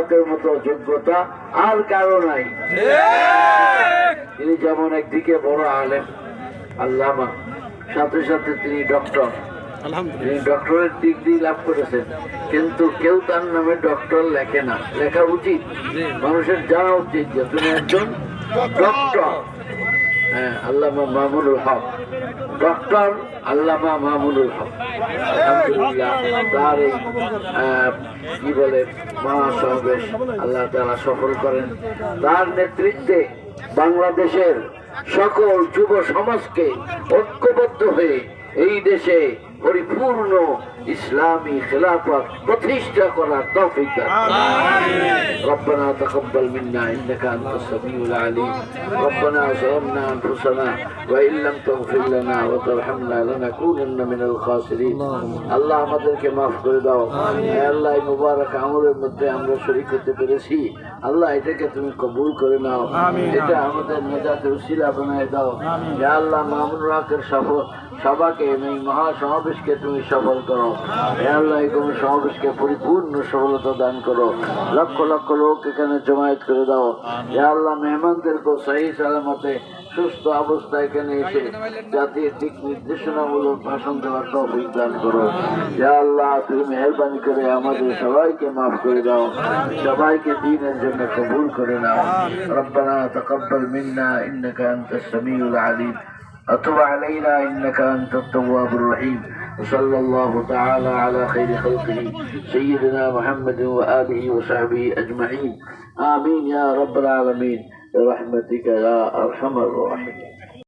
হকের মতো যোগ্যতা আর কারও নাই। তিনি যেমন একদিকে বড় আলেম আল্লামা সাথে সাথে তিনি ডক্টর। তিনি ডক্টরের ডিগ্রি লাভ করেছেন কিন্তু কেউ তার নামে ডক্টর লেখে না। লেখা উচিত। মানুষের জানা উচিত যে তুমি একজন ডক্টর। আল্লামা মামুনুল হক। ডক্টর আল্লামা মামুনুল হক। তার কি বলে, মহাসমাবেশ আল্লাহ তারা সফল করেন। তার নেতৃত্বে বাংলাদেশের সকল যুব সমাজকে ঐক্যবদ্ধ হয়ে এই দেশে পরিপূর্ণ ইসলামী খেলাফত প্রতিষ্ঠা করার তৌফিক ربنا تقبل منا انك انت السميع العليم ربنا ظلمنا انفسنا وان لم تغفر لنا وترحمنا لنكونن من الخاسرين আল্লাহ আমাদেরকে মাফ করে দাও হে আল্লাহ এই মুবারক আমলের মধ্যে আমরা শরীক হতে পেরেছি আল্লাহ এটাকে তুমি কবুল করে নাও এটা আমাদের নেজাতের উসিলা বানায় দাও হে আল্লাহ মামুন রাকের সফল সবাকে এই মহা সমাবেশকে তুমি সফল করো হে আল্লাহ এই কোনো সমাবেশকে পরিপূর্ণ সফলতা দান করো লক্ষ লক্ষ লোক এখানে জমায়েত করে দাও হে আল্লাহ মেহমানদেরকে সহি সালামতে সুস্থ অবস্থায় এখানে এসে জাতির দিক নির্দেশনামূলক ভাষণ দেওয়ার তৌফিক দান করো হে আল্লাহ তুমি মেহরবানি করে আমাদের সবাইকে মাফ করে দাও সবাইকে দিনের জন্য কবুল করে নাও ربنا تقبل منا انك انت السميع العليم أتب علينا إنك أنت التواب الرحيم وصلى الله تعالى على خير خلقه سيدنا محمد وآله وصحبه أجمعين. آمين يا رب العالمين. برحمتك يا أرحم الراحمين.